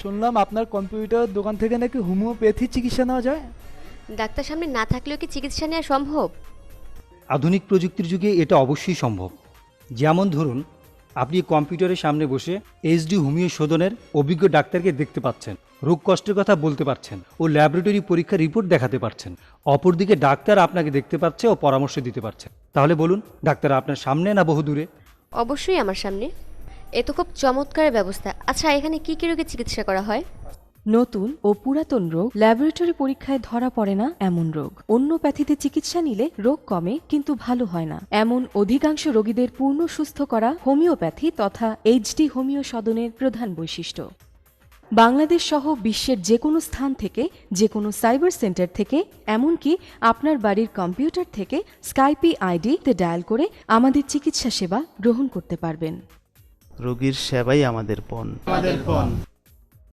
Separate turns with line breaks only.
শুনলাম আপনার কম্পিউটার দোকান থেকে নাকি হোমিওপ্যাথি চিকিৎসা নেওয়া যায়?
ডাক্তার সামনে না থাকলেও কি চিকিৎসা নেওয়া সম্ভব?
আধুনিক প্রযুক্তির যুগে এটা অবশ্যই সম্ভব। যেমন ধরুন আপনি কম্পিউটারের সামনে বসে এইচডি হোমিও শোধনের অভিজ্ঞ ডাক্তারকে দেখতে পাচ্ছেন রোগ কষ্টের কথা বলতে পারছেন ও ল্যাবরেটরি পরীক্ষার রিপোর্ট দেখাতে পারছেন। অপরদিকে ডাক্তার আপনাকে দেখতে পাচ্ছে ও পরামর্শ দিতে পারছে। তাহলে বলুন ডাক্তার আপনার সামনে না বহু দূরে
অবশ্যই আমার সামনে। এ তো খুব চমৎকার ব্যবস্থা। আচ্ছা এখানে কি কি রোগের চিকিৎসা করা হয়?
নতুন ও পুরাতন রোগ ল্যাবরেটরি পরীক্ষায় ধরা পড়ে না এমন রোগ। অন্য প্যাথিতে চিকিৎসা নিলে রোগ কমে, কিন্তু ভালো হয় না। এমন অধিকাংশ রোগীদের পূর্ণ সুস্থ করা হোমিওপ্যাথি তথা এইচডি হোমিও সদনের প্রধান বৈশিষ্ট্য। বাংলাদেশ সহ বিশ্বের যে কোনো স্থান থেকে যে কোনো সাইবার সেন্টার থেকে, এমনকি আপনার বাড়ির কম্পিউটার থেকে স্কাইপি আইডিতে ডায়াল করে আমাদের চিকিৎসা সেবা গ্রহণ করতে পারবেন।
রোগীর সেবাই আমাদের পণ।